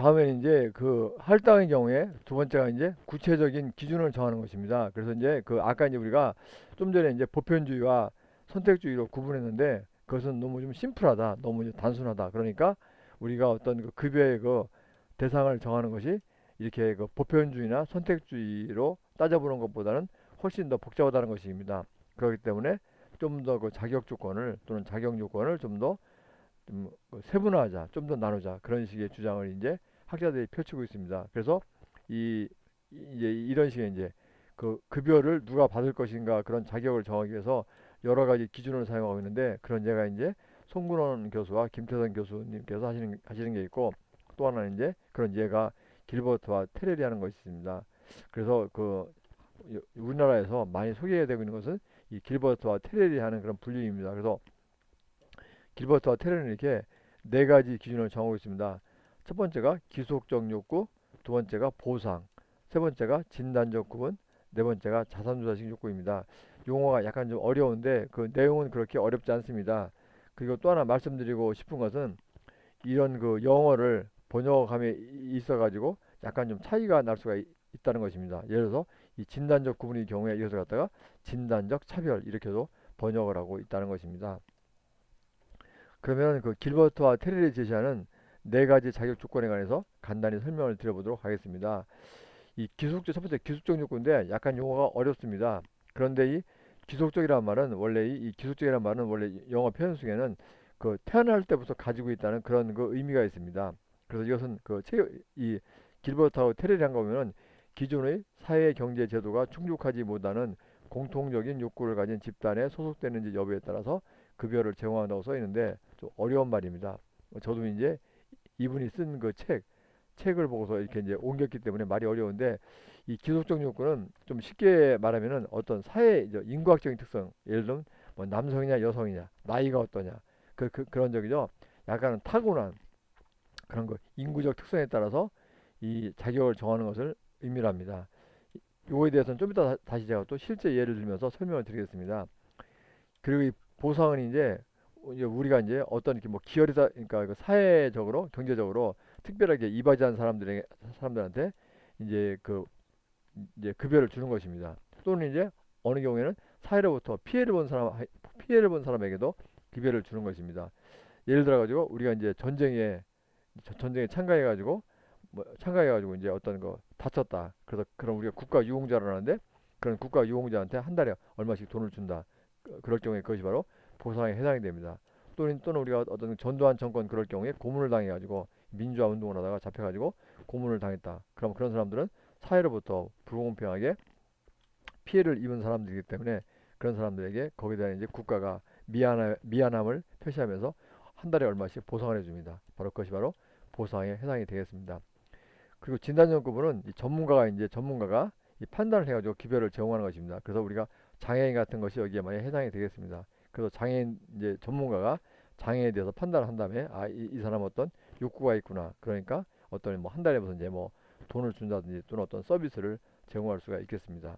다음에 이제 그 할당의 경우에 두 번째가 이제 구체적인 기준을 정하는 것입니다. 그래서 이제 그 아까 이제 우리가 좀 전에 이제 보편주의와 선택주의로 구분했는데 그것은 너무 좀 심플하다, 너무 이제 단순하다. 그러니까 우리가 어떤 그 급여의 그 대상을 정하는 것이 이렇게 그 보편주의나 선택주의로 따져보는 것보다는 훨씬 더 복잡하다는 것입니다. 그렇기 때문에 좀 더 그 자격 조건을 또는 자격 요건을 좀더 좀 세분화하자, 좀 더 나누자 그런 식의 주장을 이제 학자들이 펼치고 있습니다. 그래서 이 이제 이런 식의 이제 그 급여를 누가 받을 것인가 그런 자격을 정하기 위해서 여러 가지 기준을 사용하고 있는데 그런 예가 이제 송근원 교수와 김태선 교수님께서 하시는 하시는 게 있고 또 하나는 이제 그런 예가 길버트와 테레리 하는 것이 있습니다. 그래서 그 우리나라에서 많이 소개되고 있는 것은 이 길버트와 테레리 하는 그런 분류입니다. 그래서 길버트와 테레는 이렇게 네 가지 기준을 정하고 있습니다. 첫 번째가 기속적 욕구, 두 번째가 보상, 세 번째가 진단적 구분, 네 번째가 자산조사식 욕구입니다. 용어가 약간 좀 어려운데 그 내용은 그렇게 어렵지 않습니다. 그리고 또 하나 말씀드리고 싶은 것은 이런 그 영어를 번역함에 있어 가지고 약간 좀 차이가 날 수가 있, 다는 것입니다. 예를 들어서 이 진단적 구분의 경우에 이것을 갖다가 진단적 차별 이렇게도 번역을 하고 있다는 것입니다. 그러면 그 길버트와 테레리 제시하는 네 가지 자격 조건에 관해서 간단히 설명을 드려보도록 하겠습니다. 이 기술적 첫 번째 기술적 요건인데 약간 용어가 어렵습니다. 그런데 이 기술적이라는 말은 원래 이, 이 기술적이라는 말은 원래 영어 표현 속에는 그 태어날 때부터 가지고 있다는 그런 그 의미가 있습니다. 그래서 이것은 그이 길버트하고 테레리한 거면은 기존의 사회 경제 제도가 충족하지 못하는 공통적인 욕구를 가진 집단에 소속되는지 여부에 따라서 급여를 제공한다고 써 있는데 좀 어려운 말입니다. 저도 이제 이분이 쓴 그 책, 책을 보고서 이렇게 이제 옮겼기 때문에 말이 어려운데 이 기속적 욕구는 좀 쉽게 말하면은 어떤 사회 인과학적인 특성, 예를 들면 뭐 남성이냐 여성이냐, 나이가 어떠냐, 그, 그 그런 적이죠. 약간은 타고난 그런 거 인구적 특성에 따라서 이 자격을 정하는 것을 의미를 합니다. 이거에 대해서는 좀 이따 다시 제가 또 실제 예를 들면서 설명을 드리겠습니다. 그리고 이 보상은 이제 이제 우리가 이제 어떤 이렇게 뭐 기여리다 그러니까 그 사회적으로 경제적으로 특별하게 이바지한 사람들에게 사람들한테 이제 그 이제 급여를 주는 것입니다. 또는 이제 어느 경우에는 사회로부터 피해를 본 사람 피해를 본 사람에게도 급여를 주는 것입니다. 예를 들어 가지고 우리가 이제 전쟁에 전쟁에 참가해 가지고 뭐 참가해 가지고 이제 어떤 거 다쳤다. 그래서 그럼 우리가 국가 유공자라는데 그런 국가 유공자한테 한 달에 얼마씩 돈을 준다. 그, 그럴 경우에 그것이 바로 보상에 해당이 됩니다. 또는 또는 우리가 어떤 전두환 정권 그럴 경우에 고문을 당해 가지고 민주화 운동을 하다가 잡혀 가지고 고문을 당했다. 그럼 그런 사람들은 사회로부터 불공평하게 피해를 입은 사람들이기 때문에 그런 사람들에게 거기에 대한 이제 국가가 미안함, 미안함을 표시하면서 한 달에 얼마씩 보상을 해줍니다. 바로 그것이 바로 보상에 해당이 되겠습니다. 그리고 진단적 구분은 전문가가 이제 전문가가 이 판단을 해가지고 기별을 제공하는 것입니다. 그래서 우리가 장애인 같은 것이 여기에 많이 해당이 되겠습니다. 그래서 장애인 이제 전문가가 장애에 대해서 판단을 한 다음에 아이 이 사람 어떤 욕구가 있구나. 그러니까 어떤 뭐 한 달에 무슨 이제 뭐 돈을 준다든지 또는 어떤 서비스를 제공할 수가 있겠습니다.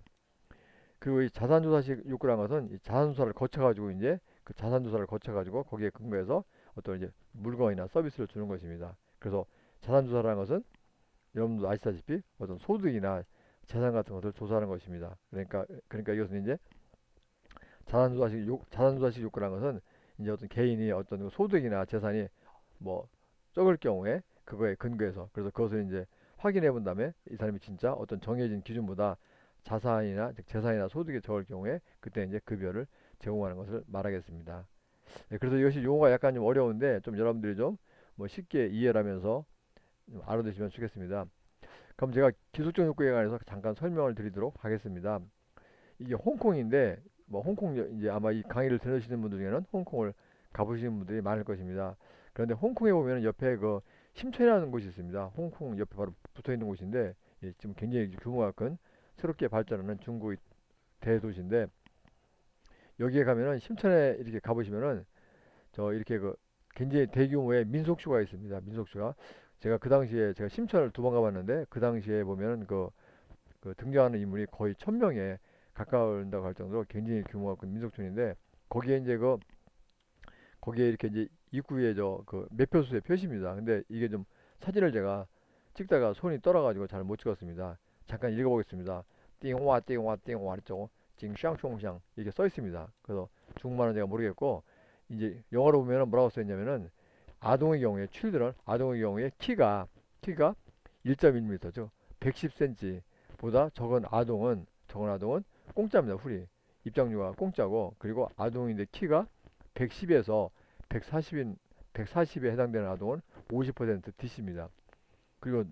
그리고 이 자산조사식 욕구라는 것은 이 자산조사를 거쳐가지고 이제 그 자산조사를 거쳐가지고 거기에 근거해서 어떤 이제 물건이나 서비스를 주는 것입니다. 그래서 자산조사라는 것은 여러분도 아시다시피 어떤 소득이나 재산 같은 것을 조사하는 것입니다. 그러니까 그러니까 이것은 이제 자산조사식 욕 자산조사식 욕구라는 것은 이제 어떤 개인이 어떤 그 소득이나 재산이 뭐 적을 경우에 그거에 근거해서 그래서 그것을 이제 확인해 본 다음에 이 사람이 진짜 어떤 정해진 기준보다 자산이나 즉 재산이나 소득이 적을 경우에 그때 이제 급여를 제공하는 것을 말하겠습니다. 네, 그래서 이것이 용어가 약간 좀 어려운데 좀 여러분들이 좀 뭐 쉽게 이해를 하면서 알아두시면 좋겠습니다. 그럼 제가 기술적 욕구에 관해서 잠깐 설명을 드리도록 하겠습니다. 이게 홍콩인데 뭐 홍콩 이제 아마 이 강의를 들으시는 분들 중에는 홍콩을 가보시는 분들이 많을 것입니다. 그런데 홍콩에 보면 옆에 그 심천이라는 곳이 있습니다. 홍콩 옆에 바로 붙어 있는 곳인데 예, 지금 굉장히 규모가 큰 새롭게 발전하는 중국의 대도시인데 여기에 가면은 심천에 이렇게 가보시면은 저 이렇게 그 굉장히 대규모의 민속쇼가 있습니다. 민속쇼가 제가 그 당시에 제가 심천을 두 번 가봤는데 그 당시에 보면은 그, 그 등장하는 인물이 거의 천 명에 가까운다고 할 정도로 굉장히 규모가 큰 민속촌인데 거기에 이제 그 거기에 이렇게 이제 입구에 저 그 매표소의 표시입니다. 근데 이게 좀 사진을 제가 찍다가 손이 떨어가지고 잘 못 찍었습니다. 잠깐 읽어보겠습니다. 띵와 띵와 띵와 이쪽 징샹총샹 이렇게 써 있습니다. 그래서 중국말은 제가 모르겠고 이제 영어로 보면은 뭐라고 써 있냐면은 아동의 경우에 children 아동의 경우에 키가 키가 1.1m죠. 110cm 보다 적은 아동은 적은 아동은 공짜입니다. 풀이 입장료가 공짜고 그리고 아동인데 키가 110에서 140인 140에 해당되는 아동은 50% DC입니다. 그리고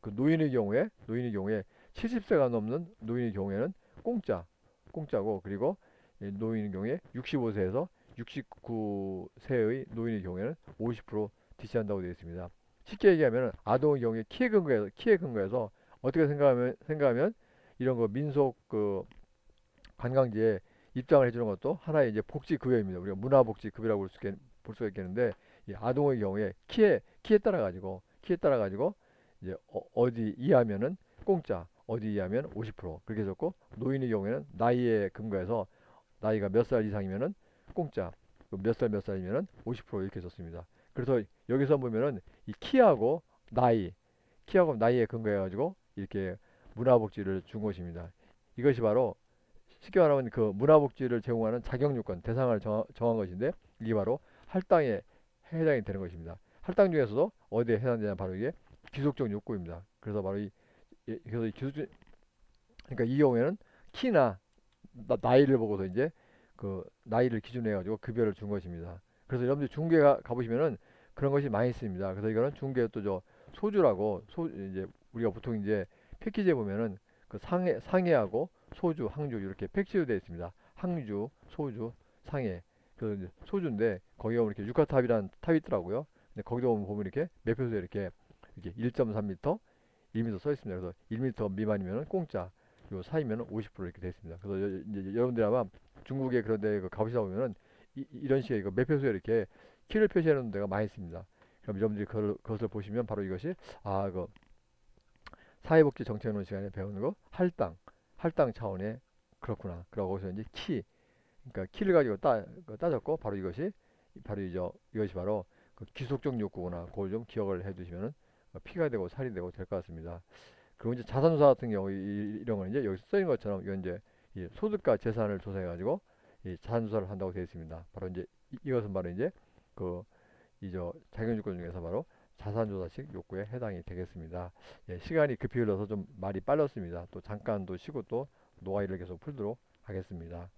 그 노인의 경우에 노인의 경우에 70세가 넘는 노인의 경우에는 공짜 공짜고 그리고 이 노인의 경우에 65세에서 69세의 노인의 경우에는 50% DC한다고 되어 있습니다. 쉽게 얘기하면 아동의 경우에 키에 근거해서 키에 근거해서 어떻게 생각하면 생각하면 이런 거 민속 그 관광지에 입장을 해주는 것도 하나의 이제 복지 급여입니다. 우리가 문화 복지 급여라고 볼, 수 있겠, 볼 있겠는데 이 아동의 경우에 키에 키에 따라 가지고 키에 따라 가지고 이제 어, 디 이하면은 공짜 어디 이하면 50% 그렇게 적고 노인의 경우에는 나이에 근거해서 나이가 몇 살 이상이면은 공짜 몇 살 몇 살이면은 50% 이렇게 썼습니다. 그래서 여기서 보면은 이 키하고 나이 키하고 나이에 근거해 가지고 이렇게 문화복지를 준 것입니다. 이것이 바로 쉽게 말하면 그 문화복지를 제공하는 자격요건 대상을 정하, 정한 것인데 이게 바로 할당에 해당이 되는 것입니다. 할당 중에서도 어디에 해당되냐 바로 이게 귀속적 욕구입니다. 그래서 바로 이 예, 그래서 이 기술주 그러니까 이 경우에는 키나 나, 이를 보고서 이제 그 나이를 기준으로 해가지고 급여를 준 것입니다. 그래서 여러분들 중계 가, 가보시면은 그런 것이 많이 있습니다. 그래서 이거는 중계 또저 소주라고 소 이제 우리가 보통 이제 패키지에 보면은 그 상해 상해하고 소주, 항주 이렇게 패키지로 되어 있습니다. 항주, 소주, 상해. 그 소주인데 거기가 이렇게 육하탑이라는 탑이 있더라고요. 근데 거기도 보면 이렇게 매표소에 이렇게 이렇게 1.3m 1m 써 있습니다. 그래서 1m 미만이면 공짜, 요 사이면 50% 이렇게 되어 있습니다. 그래서 여, 이제 여러분들이 아마 중국에 그런 데그 가보시다 보면은 이, 런 식의 그 매표소에 이렇게 키를 놓은 데가 많이 있습니다. 그럼 여러분들이 그걸, 그것을 보시면 바로 이것이 아, 그 사회복지 정책론 시간에 배우는 거 할당, 할당 차원의 그렇구나. 그러고 서 이제 키, 그러니까 키를 가지고 따, 그 따졌고 바로 이것이 바로 이죠 이것이 바로 그 기속적 욕구구나. 그걸 좀 기억을 해두시면은 피가 되고 살이 되고 될 것 같습니다. 그리고 이제 자산조사 같은 경우 이, 이런 건 이제 여기 써있는 것처럼 이건 이제 이 소득과 재산을 조사해 가지고 이 자산조사를 한다고 되어 있습니다. 바로 이제 이, 것은 바로 이제 그 이저 자격요건 중에서 바로 자산조사식 욕구에 해당이 되겠습니다. 예, 시간이 급히 흘러서 좀 말이 빨랐습니다. 또 잠깐 또 쉬고 또 노가이를 계속 풀도록 하겠습니다.